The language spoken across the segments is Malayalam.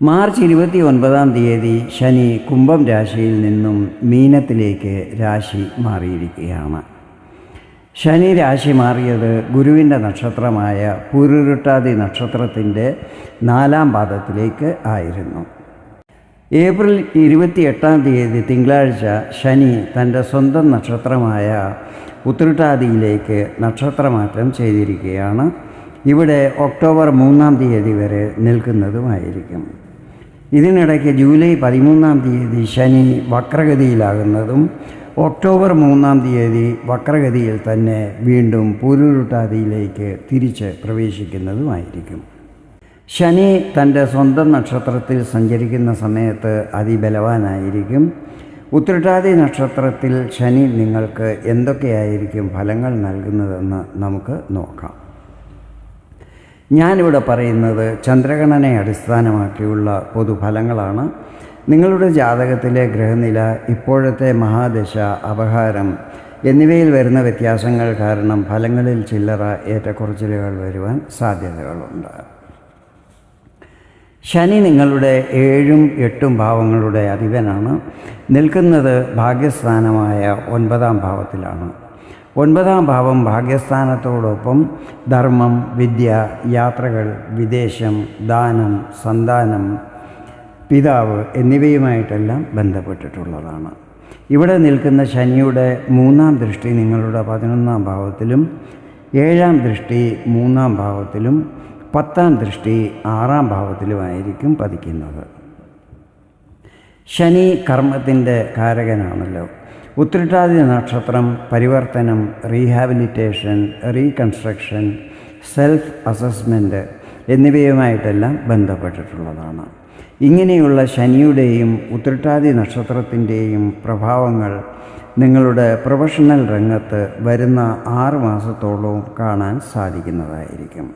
മാർച്ച് ഇരുപത്തി ഒൻപതാം തീയതി ശനി കുംഭം രാശിയിൽ നിന്നും മീനത്തിലേക്ക് രാശി മാറിയിരിക്കുകയാണ്. ശനി രാശി മാറിയത് ഗുരുവിന്റെ നക്ഷത്രമായ പുരുരുട്ടാതി നക്ഷത്രത്തിന്റെ നാലാം പാദത്തിലേക്ക് ആയിരുന്നു. ഏപ്രിൽ ഇരുപത്തി എട്ടാം തീയതി തിങ്കളാഴ്ച ശനി തന്റെ സ്വന്തം നക്ഷത്രമായ ഉത്രട്ടാതിയിലേക്ക് നക്ഷത്രമാറ്റം ചെയ്തിരിക്കുകയാണ്. ഇവിടെ ഒക്ടോബർ മൂന്നാം തീയതി വരെ നിൽക്കുന്നതുമായിരിക്കും. ഇതിനിടയ്ക്ക് ജൂലൈ പതിമൂന്നാം തീയതി ശനി വക്രഗതിയിലാകുന്നതും ഒക്ടോബർ മൂന്നാം തീയതി വക്രഗതിയിൽ തന്നെ വീണ്ടും പൂരുരുട്ടാതിയിലേക്ക് തിരിച്ച് പ്രവേശിക്കുന്നതുമായിരിക്കും. ശനി തന്റെ സ്വന്തം നക്ഷത്രത്തിൽ സഞ്ചരിക്കുന്ന സമയത്ത് അതിബലവാനായിരിക്കും. ഉത്രട്ടാതി നക്ഷത്രത്തിൽ ശനി നിങ്ങൾക്ക് എന്തൊക്കെയായിരിക്കും ഫലങ്ങൾ നൽകുന്നതെന്ന് നമുക്ക് നോക്കാം. ഞാനിവിടെ പറയുന്നത് ചന്ദ്രഗണനെ അടിസ്ഥാനമാക്കിയുള്ള പൊതുഫലങ്ങളാണ്. നിങ്ങളുടെ ജാതകത്തിലെ ഗ്രഹനില ഇപ്പോഴത്തെ മഹാദശ അപഹാരം എന്നിവയിൽ വരുന്ന വ്യത്യാസങ്ങൾ കാരണം ഫലങ്ങളിൽ ചില്ലറ ഏറ്റക്കുറച്ചിലുകൾ വരുവാൻ സാധ്യതകളുണ്ട്. ശനി നിങ്ങളുടെ ഏഴും എട്ടും ഭാവങ്ങളുടെ അധിപനാണ്. നിൽക്കുന്നത് ഭാഗ്യസ്ഥാനമായ ഒൻപതാം ഭാവത്തിലാണ്. ഒൻപതാം ഭാവം ഭാഗ്യസ്ഥാനത്തോടൊപ്പം ധർമ്മം വിദ്യ യാത്രകൾ വിദേശം ദാനം സന്താനം പിതാവ് എന്നിവയുമായിട്ടെല്ലാം ബന്ധപ്പെട്ടിട്ടുള്ളതാണ്. ഇവിടെ നിൽക്കുന്ന ശനിയുടെ മൂന്നാം ദൃഷ്ടി നിങ്ങളുടെ പതിനൊന്നാം ഭാവത്തിലും ഏഴാം ദൃഷ്ടി മൂന്നാം ഭാവത്തിലും പത്താം ദൃഷ്ടി ആറാം ഭാവത്തിലുമായിരിക്കും പതിക്കുന്നത്. ശനി കർമ്മത്തിന്റെ കാരകനാണല്ലോ. ഉത്രട്ടാതി നക്ഷത്രം പരിവർത്തനം റീഹാബിലിറ്റേഷൻ റീകൺസ്ട്രക്ഷൻ സെൽഫ് അസസ്മെന്റ് എന്നിവയുമായിട്ടെല്ലാം ബന്ധപ്പെട്ടിട്ടുള്ളതാണ്. ഇങ്ങനെയുള്ള ശനിയുടെയും ഉത്രട്ടാതി നക്ഷത്രത്തിന്റെയും പ്രഭാവങ്ങൾ നിങ്ങളുടെ പ്രൊഫഷണൽ രംഗത്ത് വരുന്ന ആറ് മാസത്തോളവും കാണാൻ സാധിക്കുന്നതായിരിക്കും.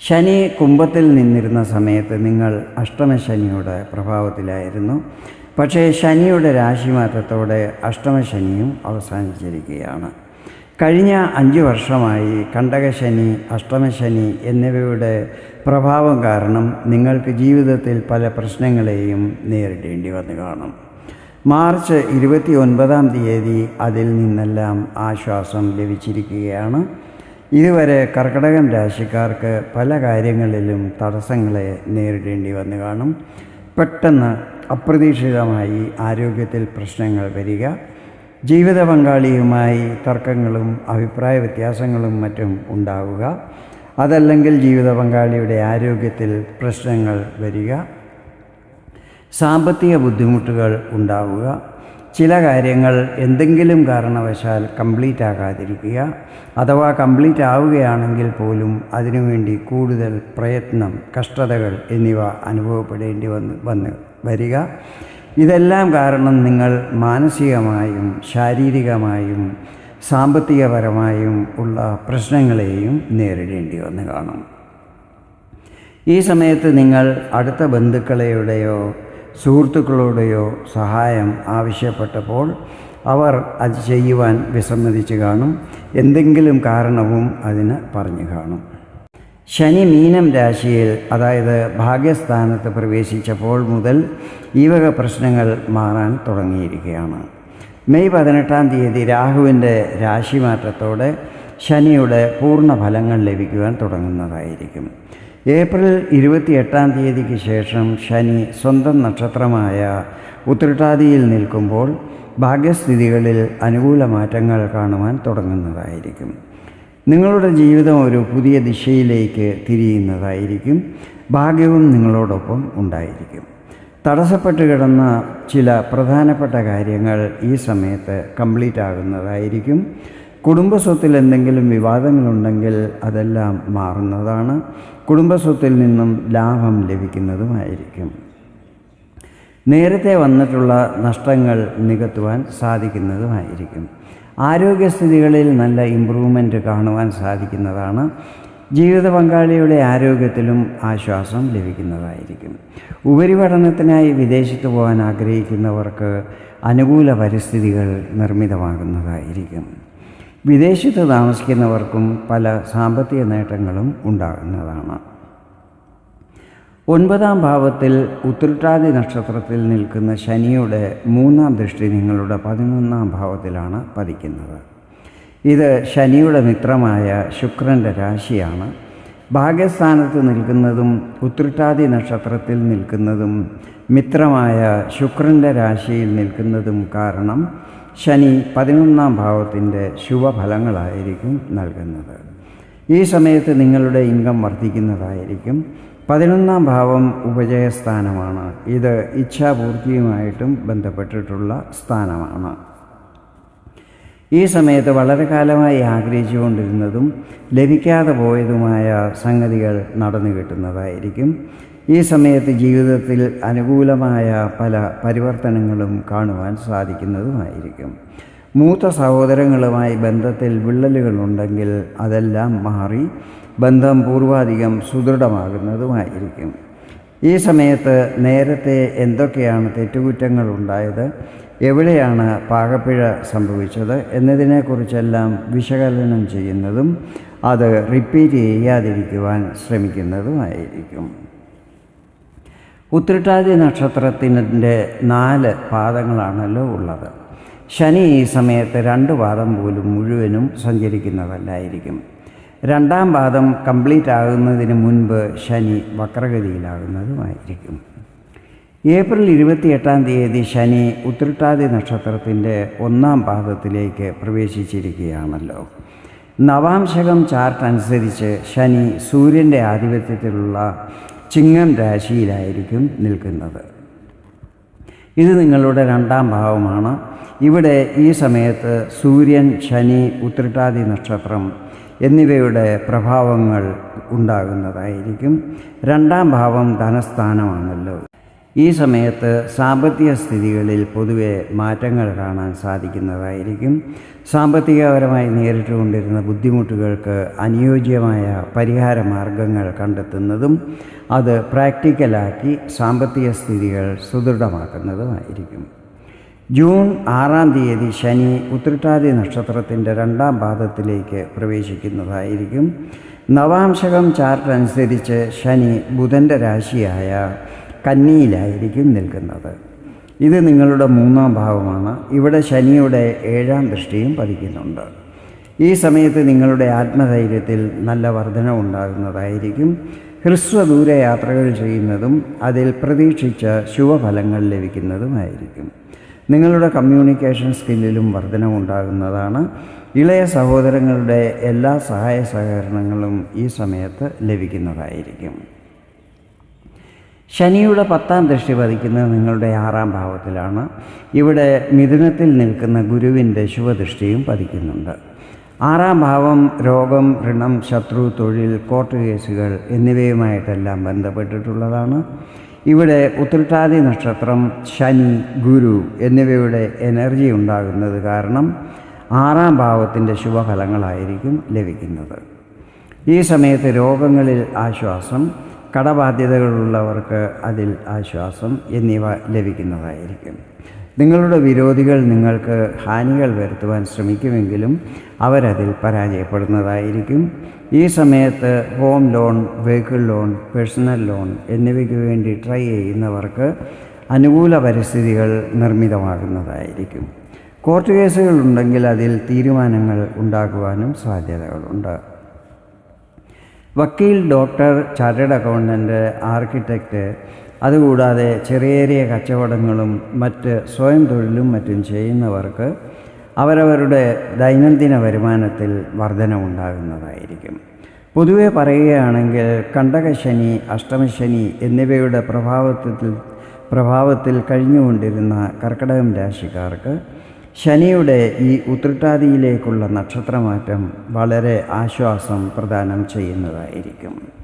ശനി കുംഭത്തിൽ നിന്നിരുന്ന സമയത്ത് നിങ്ങൾ അഷ്ടമശനിയുടെ പ്രഭാവത്തിലായിരുന്നു. പക്ഷേ ശനിയുടെ രാശിമാറ്റത്തോടെ അഷ്ടമശനിയും അവസാനിച്ചിരിക്കുകയാണ്. കഴിഞ്ഞ അഞ്ച് വർഷമായി കണ്ടകശനി അഷ്ടമശനി എന്നിവയുടെ പ്രഭാവം കാരണം നിങ്ങൾക്ക് ജീവിതത്തിൽ പല പ്രശ്നങ്ങളെയും നേരിടേണ്ടി വന്നു കാണും. മാർച്ച് ഇരുപത്തി ഒൻപതാം തീയതി അതിൽ നിന്നെല്ലാം ആശ്വാസം ലഭിച്ചിരിക്കുകയാണ്. ഇതുവരെ കർക്കടകം രാശിക്കാർക്ക് പല കാര്യങ്ങളിലും തടസ്സങ്ങളെ നേരിടേണ്ടി വന്നു കാണും. പെട്ടെന്ന് അപ്രതീക്ഷിതമായി ആരോഗ്യത്തിൽ പ്രശ്നങ്ങൾ വരിക ജീവിത പങ്കാളിയുമായി തർക്കങ്ങളും അഭിപ്രായ വ്യത്യാസങ്ങളും മറ്റും ഉണ്ടാവുക അതല്ലെങ്കിൽ ജീവിത പങ്കാളിയുടെ ആരോഗ്യത്തിൽ പ്രശ്നങ്ങൾ വരിക സാമ്പത്തിക ബുദ്ധിമുട്ടുകൾ ഉണ്ടാവുക ചില കാര്യങ്ങൾ എന്തെങ്കിലും കാരണവശാൽ കംപ്ലീറ്റ് ആകാതിരിക്കുക അഥവാ കംപ്ലീറ്റ് ആവുകയാണെങ്കിൽ പോലും അതിനുവേണ്ടി കൂടുതൽ പ്രയത്നം കഷ്ടതകൾ എന്നിവ അനുഭവപ്പെടേണ്ടി വന്ന് വന്ന് വരിക. ഇതെല്ലാം കാരണം നിങ്ങൾ മാനസികമായും ശാരീരികമായും സാമ്പത്തികപരമായും ഉള്ള പ്രശ്നങ്ങളെയും നേരിടേണ്ടി വന്ന് കാണും. ഈ സമയത്ത് നിങ്ങൾ അടുത്ത ബന്ധുക്കളെയുടെയോ സുഹൃത്തുക്കളുടെയോ സഹായം ആവശ്യപ്പെട്ടപ്പോൾ അവർ അത് ചെയ്യുവാൻ വിസമ്മതിച്ച് കാണും. എന്തെങ്കിലും കാരണവും അതിന് പറഞ്ഞു കാണും. ശനി മീനം രാശിയിൽ അതായത് ഭാഗ്യസ്ഥാനത്ത് പ്രവേശിച്ചപ്പോൾ മുതൽ ഈ വക പ്രശ്നങ്ങൾ മാറാൻ തുടങ്ങിയിരിക്കുകയാണ്. മെയ് പതിനെട്ടാം തീയതി രാഹുവിന്റെ രാശിമാറ്റത്തോടെ ശനിയുടെ പൂർണ ഫലങ്ങൾ ലഭിക്കുവാൻ തുടങ്ങുന്നതായിരിക്കും. ഏപ്രിൽ ഇരുപത്തിയെട്ടാം തീയതിക്ക് ശേഷം ശനി സ്വന്തം നക്ഷത്രമായ ഉത്രട്ടാതിയിൽ നിൽക്കുമ്പോൾ ഭാഗ്യസ്ഥിതികളിൽ അനുകൂല മാറ്റങ്ങൾ കാണുവാൻ തുടങ്ങുന്നതായിരിക്കും. നിങ്ങളുടെ ജീവിതം ഒരു പുതിയ ദിശയിലേക്ക് തിരിയുന്നതായിരിക്കും. ഭാഗ്യവും നിങ്ങളോടൊപ്പം ഉണ്ടായിരിക്കും. തടസ്സപ്പെട്ട് കിടന്ന ചില പ്രധാനപ്പെട്ട കാര്യങ്ങൾ ഈ സമയത്ത് കംപ്ലീറ്റ് ആകുന്നതായിരിക്കും. കുടുംബസ്വത്തിൽ എന്തെങ്കിലും വിവാദങ്ങളുണ്ടെങ്കിൽ അതെല്ലാം മാറുന്നതാണ്. കുടുംബസ്വത്തിൽ നിന്നും ലാഭം ലഭിക്കുന്നതുമായിരിക്കും. നേരത്തെ വന്നിട്ടുള്ള നഷ്ടങ്ങൾ നികത്തുവാൻ സാധിക്കുന്നതുമായിരിക്കും. ആരോഗ്യസ്ഥിതികളിൽ നല്ല ഇമ്പ്രൂവ്മെന്റ് കാണുവാൻ സാധിക്കുന്നതാണ്. ജീവിത പങ്കാളിയുടെ ആരോഗ്യത്തിലും ആശ്വാസം ലഭിക്കുന്നതായിരിക്കും. ഉപരിപഠനത്തിനായി വിദേശത്ത് പോകാൻ ആഗ്രഹിക്കുന്നവർക്ക് അനുകൂല പരിസ്ഥിതികൾ നിർമ്മിതമാകുന്നതായിരിക്കും. വിദേശത്ത് താമസിക്കുന്നവർക്കും പല സാമ്പത്തിക നേട്ടങ്ങളും ഉണ്ടാകുന്നതാണ്. ഒൻപതാം ഭാവത്തിൽ ഉത്രട്ടാതി നക്ഷത്രത്തിൽ നിൽക്കുന്ന ശനിയുടെ മൂന്നാം ദൃഷ്ടി നിങ്ങളുടെ പതിനൊന്നാം ഭാവത്തിലാണ് പതിക്കുന്നത്. ഇത് ശനിയുടെ മിത്രമായ ശുക്രന്റെ രാശിയാണ്. ഭാഗ്യസ്ഥാനത്ത് നിൽക്കുന്നതും ഉത്രട്ടാതി നക്ഷത്രത്തിൽ നിൽക്കുന്നതും മിത്രമായ ശുക്രന്റെ രാശിയിൽ നിൽക്കുന്നതും കാരണം ശനി പതിനൊന്നാം ഭാവത്തിന്റെ ശുഭഫലങ്ങളായിരിക്കും നൽകുന്നത്. ഈ സമയത്ത് നിങ്ങളുടെ ഇൻകം വർദ്ധിക്കുന്നതായിരിക്കും. പതിനൊന്നാം ഭാവം ഉപജയസ്ഥാനമാണ്. ഇത് ഇച്ഛാപൂർത്തിയുമായിട്ടും ബന്ധപ്പെട്ടിട്ടുള്ള സ്ഥാനമാണ്. ഈ സമയത്ത് വളരെ കാലമായി ആഗ്രഹിച്ചുകൊണ്ടിരുന്നതും ലഭിക്കാതെ പോയതുമായ സംഗതികൾ നടന്നു കിട്ടുന്നതായിരിക്കും. ഈ സമയത്ത് ജീവിതത്തിൽ അനുകൂലമായ പല പരിവർത്തനങ്ങളും കാണുവാൻ സാധിക്കുന്നതുമായിരിക്കും. മൂത്ത സഹോദരങ്ങളുമായി ബന്ധത്തിൽ വിള്ളലുകളുണ്ടെങ്കിൽ അതെല്ലാം മാറി ബന്ധം പൂർവാധികം സുദൃഢമാകുന്നതുമായിരിക്കും. ഈ സമയത്ത് നേരത്തെ എന്തൊക്കെയാണ് തെറ്റുകുറ്റങ്ങൾ ഉണ്ടായത് എവിടെയാണ് പാകപ്പിഴ സംഭവിച്ചത് എന്നതിനെക്കുറിച്ചെല്ലാം വിശകലനം ചെയ്യുന്നതും അത് റിപ്പീറ്റ് ചെയ്യാതിരിക്കുവാൻ ശ്രമിക്കുന്നതുമായിരിക്കും. ഉത്രട്ടാതി നക്ഷത്രത്തിന്റെ നാല് പാദങ്ങളാണല്ലോ ഉള്ളത്. ശനി ഈ സമയത്ത് രണ്ട് പാദം പോലും മുഴുവനും സഞ്ചരിക്കുന്നതല്ലായിരിക്കും. രണ്ടാം പാദം കംപ്ലീറ്റ് ആകുന്നതിന് മുൻപ് ശനി വക്രഗതിയിലാകുന്നതുമായിരിക്കും. ഏപ്രിൽ ഇരുപത്തിയെട്ടാം തീയതി ശനി ഉത്രട്ടാതി നക്ഷത്രത്തിന്റെ ഒന്നാം പാദത്തിലേക്ക് പ്രവേശിച്ചിരിക്കുകയാണല്ലോ. നവാംശകം ചാർട്ട് അനുസരിച്ച് ശനി സൂര്യന്റെ ആധിപത്യത്തിലുള്ള ചിങ്ങം രാശിയിലായിരിക്കും നിൽക്കുന്നത്. ഇത് നിങ്ങളുടെ രണ്ടാം ഭാവമാണ്. ഇവിടെ ഈ സമയത്ത് സൂര്യൻ ശനി ഉത്രട്ടാതി നക്ഷത്രം എന്നിവയുടെ പ്രഭാവങ്ങൾ ഉണ്ടാകുന്നതായിരിക്കും. രണ്ടാം ഭാവം ധനസ്ഥാനമാണല്ലോ. ഈ സമയത്ത് സാമ്പത്തിക സ്ഥിതികളിൽ പൊതുവെ മാറ്റങ്ങൾ കാണാൻ സാധിക്കുന്നതായിരിക്കും. സാമ്പത്തികപരമായി നേരിട്ടുകൊണ്ടിരുന്ന ബുദ്ധിമുട്ടുകൾക്ക് അനുയോജ്യമായ പരിഹാര മാർഗങ്ങൾ കണ്ടെത്തുന്നതും അത് പ്രാക്ടിക്കലാക്കി സാമ്പത്തിക സ്ഥിതികൾ സുദൃഢമാക്കുന്നതുമായിരിക്കും. ജൂൺ ആറാം തീയതി ശനി ഉത്രട്ടാതി നക്ഷത്രത്തിന്റെ രണ്ടാം പാദത്തിലേക്ക് പ്രവേശിക്കുന്നതായിരിക്കും. നവാംശകം ചാർട്ട് അനുസരിച്ച് ശനി ബുധന്റെ രാശിയായ കന്നിയിലായിരിക്കും നിൽക്കുന്നത്. ഇത് നിങ്ങളുടെ മൂന്നാം ഭാവമാണ്. ഇവിടെ ശനിയുടെ ഏഴാം ദൃഷ്ടിയും പതിക്കുന്നുണ്ട്. ഈ സമയത്ത് നിങ്ങളുടെ ആത്മധൈര്യത്തിൽ നല്ല വർധന ഉണ്ടാകുന്നതായിരിക്കും. ഹ്രസ്വദൂര യാത്രകൾ ചെയ്യുന്നതും അതിൽ പ്രതീക്ഷിച്ച ശുഭഫലങ്ങൾ ലഭിക്കുന്നതുമായിരിക്കും. നിങ്ങളുടെ കമ്മ്യൂണിക്കേഷൻ സ്കില്ലിലും വർധനമുണ്ടാകുന്നതാണ് ഇളയ സഹോദരങ്ങളുടെ എല്ലാ സഹായ സഹകരണങ്ങളും ഈ സമയത്ത് ലഭിക്കുന്നതായിരിക്കും. ശനിയുടെ പത്താം ദൃഷ്ടി പതിക്കുന്നത് നിങ്ങളുടെ ആറാം ഭാവത്തിലാണ്. ഇവിടെ മിഥുനത്തിൽ നിൽക്കുന്ന ഗുരുവിന്റെ ശുഭദൃഷ്ടിയും പതിക്കുന്നുണ്ട്. ആറാം ഭാവം രോഗം ഋണം ശത്രു തൊഴിൽ കോർട്ട് കേസുകൾ എന്നിവയുമായിട്ടെല്ലാം ബന്ധപ്പെട്ടിട്ടുള്ളതാണ്. ഇവിടെ ഉത്രട്ടാതി നക്ഷത്രം ശനി ഗുരു എന്നിവയുടെ എനർജി ഉണ്ടാകുന്നത് കാരണം ആറാം ഭാവത്തിന്റെ ശുഭഫലങ്ങളായിരിക്കും ലഭിക്കുന്നത്. ഈ സമയത്ത് രോഗങ്ങളിൽ ആശ്വാസം കടബാധ്യതകളുള്ളവർക്ക് അതിൽ ആശ്വാസം എന്നിവ ലഭിക്കുന്നതായിരിക്കും. നിങ്ങളുടെ വിരോധികൾ നിങ്ങൾക്ക് ഹാനികൾ വരുത്തുവാൻ ശ്രമിക്കുമെങ്കിലും അവരതിൽ പരാജയപ്പെടുന്നതായിരിക്കും. ഈ സമയത്ത് home loan vehicle loan personal loan എന്നിവയ്ക്ക് വേണ്ടി ട്രൈ ചെയ്യുന്നവർക്ക് അനുകൂല പരിസ്ഥിതികൾ നിർമ്മിതമാകുന്നതായിരിക്കും. കോർട്ട് കേസുകൾ ഉണ്ടെങ്കിൽ അതിൽ തീരുമാനങ്ങൾ ഉണ്ടാകുവാനും സാധ്യതകളുണ്ട്. വക്കീൽ ഡോക്ടർ ചാർട്ടേഡ് അക്കൗണ്ടന്റ് ആർക്കിടെക്റ്റ് അതുകൂടാതെ ചെറിയ ചെറിയ കച്ചവടങ്ങളും മറ്റ് സ്വയം തൊഴിലും മറ്റും ചെയ്യുന്നവർക്ക് അവരവരുടെ ദൈനംദിന വരുമാനത്തിൽ വർധനമുണ്ടാകുന്നതായിരിക്കും പൊതുവെ പറയുകയാണെങ്കിൽ കണ്ടകശനി അഷ്ടമശനി എന്നിവയുടെ പ്രഭാവത്തിൽ പ്രഭാവത്തിൽ കഴിഞ്ഞുകൊണ്ടിരുന്ന കർക്കിടകം രാശിക്കാർക്ക് ശനിയുടെ ഈ ഉത്രട്ടാതിയിലേക്കുള്ള നക്ഷത്രമാറ്റം വളരെ ആശ്വാസം പ്രദാനം ചെയ്യുന്നതായിരിക്കും.